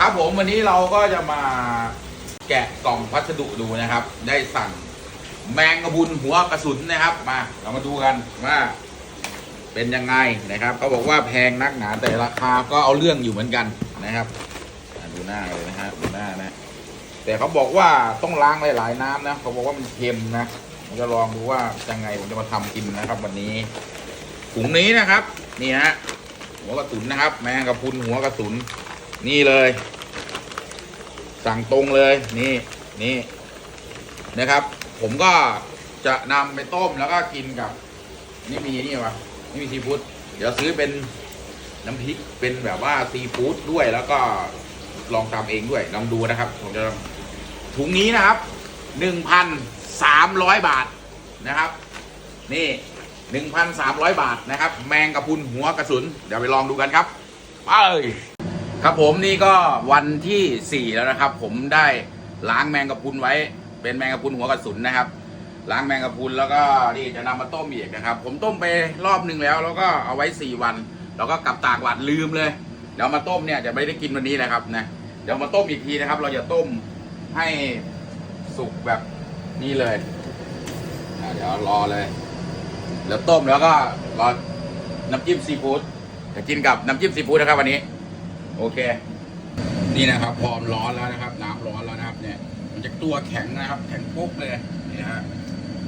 ครับผมวันนี้เราก็จะมาแกะกล่องพัสดุดูนะครับ ได้สั่งแมงกระพุนหัวกระสุนนะครับ มาเรามาดูกันว่า เป็นยังไงนะครับเขาบอกว่าแพงนักหนาแต่ราคาก็เอาเรื่องอยู่เหมือนกันนะครับดูหน้าเลยนะฮะดูหน้านะ แต่เขาบอกว่าต้องล้างหลาย ๆ น้ำนะเขาบอกว่ามันเค็มนะผมจะลองดูว่ายังไงผมจะมาทำกินนะครับ วันนี้ถุงนี้นะครับ นี่ฮะหัวกระสุนนะครับ แมงกระพุนหัวกระสุน นี่เลย สั่งตรงเลยนี่นี่นะครับ ผมก็จะนำไปต้มแล้วก็กินกับ นี่มีนี่วะนี่มีซีฟู้ดเดี๋ยวซื้อเป็นน้ำพริกเป็นแบบว่าซีฟู้ดด้วยแล้วก็ลองทำเองด้วยลองดูนะครับ ผมจะถุงนี้นะครับหนึ่งพันสามร้อยบาทนะครับ นี่หนึ่งพันสามร้อยบาทนะครับ แมงกระพุนหัวกระสุน เดี๋ยวไปลองดูกันครับ ไป ครับผมนี่ก็วันที่สี่แล้วนะครับ ผมได้ล้างแมงกะพรุนไว้ เป็นแมงกะพรุนหัวกระสุนนะครับ ล้างแมงกะพรุนแล้วก็นี่จะนำมาต้มอีกนะครับ ผมต้มไปรอบหนึ่งแล้ว แล้วก็เอาไว้สี่วัน แล้วก็กลับตากวันลืมเลยเดี๋ยวมาต้มเนี่ยจะไม่ได้กินวันนี้นะครับนะเดี๋ยวมาต้มอีกทีนะครับ เราจะต้มให้สุกแบบนี้เลยเดี๋ยวรอเลยเดี๋ยวต้มแล้วก็รอน้ำจิ้มซีฟู้ดจะกินกับน้ำจิ้มซีฟู้ดนะครับวันนี้ โอเค นี่นะครับ พร้อมร้อนแล้วนะครับ น้ำร้อนแล้วนะครับ เนี่ย มันจะตัวแข็งนะครับ แข็งปุ๊บเลยนี่ฮะ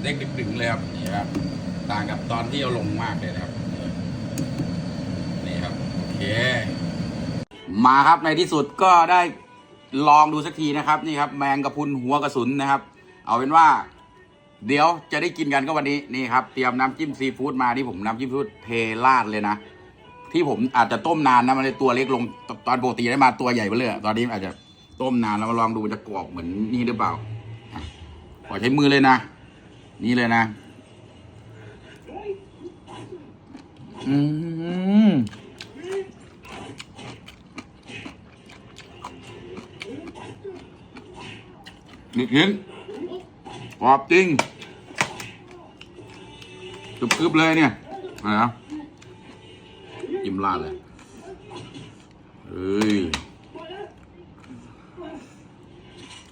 เด้งดึงๆเลยครับนี่ครับ ต่างกับตอนที่เอาลงมากเลยนะครับ นี่ครับโอเค มาครับในที่สุดก็ได้ลองดูสักทีนะครับ นี่ครับ แมงกระพุนหัวกระสุนนะครับ เอาเป็นว่าเดี๋ยวจะได้กินกันก็วันนี้นี่ครับ เตรียมน้ำจิ้มซีฟู้ดมาที่ผมน้ำจิ้มซีฟู้ดเทราดเลยนะ ที่ผมอาจจะต้มนานนะมันเลยตัวเล็กลงตอนปกติได้มาตัวใหญ่ไปเลยตอนนี้อาจจะต้มนานแล้วมาลองดูจะกรอบเหมือนนี่หรือเปล่าขอใช้มือเลยนะ นี่เลยนะอืมนิดนิดกรอบจริงกรึบๆเลยเนี่ยอะไรนะ จิ้มราดเลยเอ้ย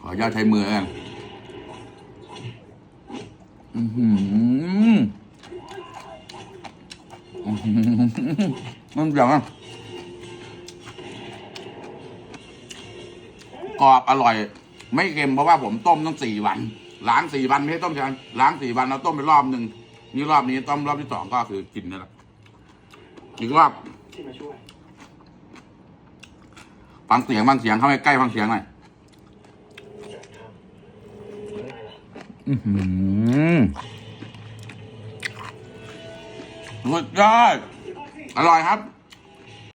ขออนุญาตใช้มือกันอือหือมันเปรี้ยวอะกรอบอร่อย ไม่เค็มเพราะว่าผมต้มต้องสี่วันล้างสี่วันไม่ใช่ต้มใช่ไหมล้างสี่วันเราต้มไปรอบหนึ่งนี่รอบนี้ต้มรอบที่สองก็คือกินนี่แหละ อีกรอบฟังเสียงฟังเสียงเข้าไปใกล้ฟังเสียงหน่อยอือหือสุดยอดอร่อยครับ